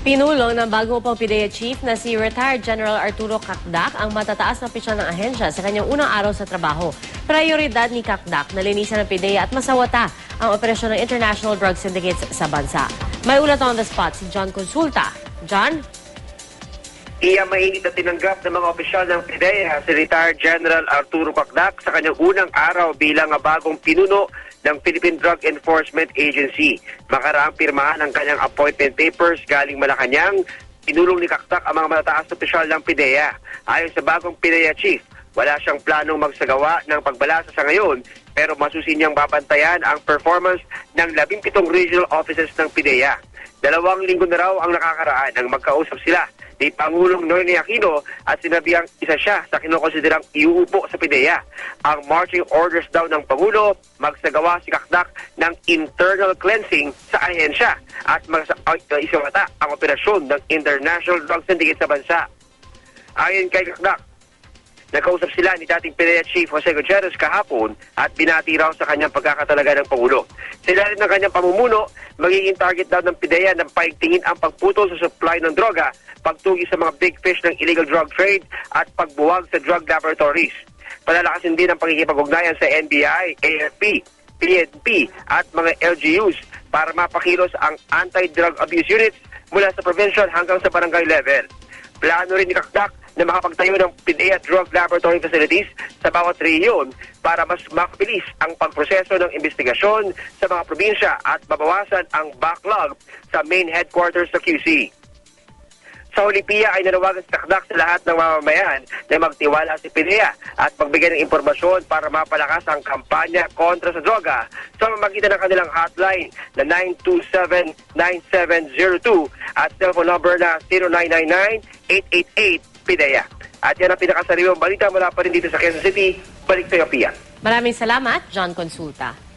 Pinulong ng bagong upang PIDEA Chief na si retired General Arturo Kakdak ang matataas na opisyal ng ahensya sa kanyang unang araw sa trabaho. Prioridad ni Kakdak na linisan ng PIDEA at masawata ang operasyon ng International Drug Syndicates sa bansa. May ulat on the spot si John Consulta. John? Iya mainit na tinanggap ng mga opisyal ng PIDEA si retired General Arturo Kakdak sa kanyang unang araw bilang bagong pinuno ng Philippine Drug Enforcement Agency. Makaraang pirmahan ang kanyang appointment papers galing Malacanang, pinulong ni Kakdak ang mga matataas na opisyal ng PIDEA. Ayon sa bagong PIDEA chief, wala siyang planong magsagawa ng pagbalasa sa ngayon pero masusin niyang babantayan ang performance ng 17 regional offices ng PIDEA. Dalawang linggo na raw ang nakakaraan nang magkausap sila ni Pangulong Noynoy Aquino at sinabihang isa siya sa kinukonsiderang iuupo sa PIDEA. Ang marching orders daw ng Pangulo, magsagawa si Kakdak ng internal cleansing sa ahensya at isawata ang operasyon ng International Drug Syndicate sa bansa. Ayon kay Kakdak, Nakausap sila ni dating PIDEA Chief Jose Gutierrez kahapon at binati raw sa kanyang pagkakatalaga ng Pangulo. Sila rin ng kanyang pamumuno, magiging target daw ng PIDEA ng paigtingin ang pagputol sa supply ng droga, pagtugi sa mga big fish ng illegal drug trade at pagbuwag sa drug laboratories. Palalakasin din ang pakikipag-ugnayan sa NBI, AFP, PNP at mga LGUs para mapakilos ang anti-drug abuse units mula sa provincial hanggang sa barangay level. Plano rin ni Kakdak na makapagtayo ng PIDEA Drug Laboratory Facilities sa bawat rehiyon para mas mabilis ang pagproseso ng investigasyon sa mga probinsya at mabawasan ang backlog sa main headquarters sa QC. Sa Olimpia ay nanawagan sa takdak sa lahat ng mamamayan na magtiwala sa PIDEA at magbigay ng impormasyon para mapalakas ang kampanya kontra sa droga sa mamagitan ng kanilang hotline na 927-9702 at cellphone number na 0999-888 PIDEA. At yan ang pinakasariwang balita mula pa rin dito sa Quezon City. Balik sa Pia. Maraming salamat, John Consulta.